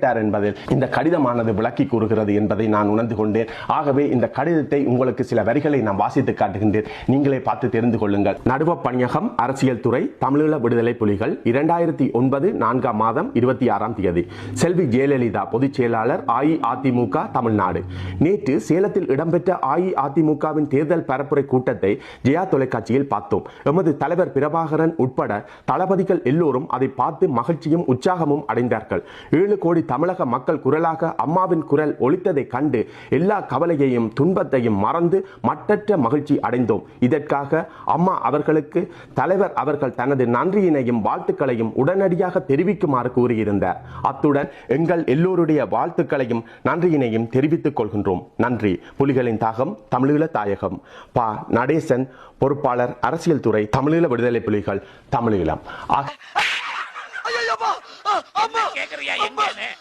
முறையிட்டார் என்பதில் இந்த கடிதமானது விளக்கி கூறுகிறது என்பதை நான் உணர்ந்து கொண்டேன். ஆகவே இந்த கடிதத்தை உங்களுக்கு சில வரிகளை நான் வாசித்து காட்டுகின்றேன். நீங்களே பார்த்து தெரிந்து கொள்ளுங்கள். நடுவ பணியகம் அரசியல் துறை தமிழீழ விடுதலை புலிகள் இரண்டாயிரத்தி ஒன்பது நான்காம் மாதம் இருபத்தி ஆறாம் தேதி. செல்வி ஜெயலலிதா பொதுச் செயலாளர் அஇஅதிமுக தமிழ்நாடு. நேற்று சேலத்தில் இடம்பெற்ற அஇஅதிமுகவின் தேர்தல் பரப்புரை கூட்டத்தை ஜெயா தொலைக்காட்சியில் பார்த்தோம். எமது தலைவர் பிரபாகரன் உட்பட தளபதிகள் எல்லோரும் அதை பார்த்து மகிழ்ச்சியும் உற்சாகமும் அடைந்தார்கள். ஏழு கோடி தமிழக மக்கள் குரலாக அம்மாவின் குரல் ஒலித்ததை கண்டு எல்லா கவலையையும் துன்பத்தையும் மறந்து மட்டற்ற மகிழ்ச்சி அடைந்தோம். இதற்காக அம்மா அவர்களுக்கு தலைவர் அவர்கள் தனது நன்றியினையும் வாழ்த்துக்களையும் உடனடியாக தெரிவிக்குமாறு கூறியிருந்தார். அத்துடன் எங்கள் எல்லோருடைய வாழ்த்துக்களையும் நன்றியினையும் தெரிவித்துக் கொள்கின்றோம். நன்றி. புலிகளின் தாகம் தமிழீழ தாயகம். பா. நடேசன் பொறுப்பாளர் அரசியல் துறை தமிழீழ விடுதலை புலிகள் தமிழீழம். ஆக- கேக்குறியா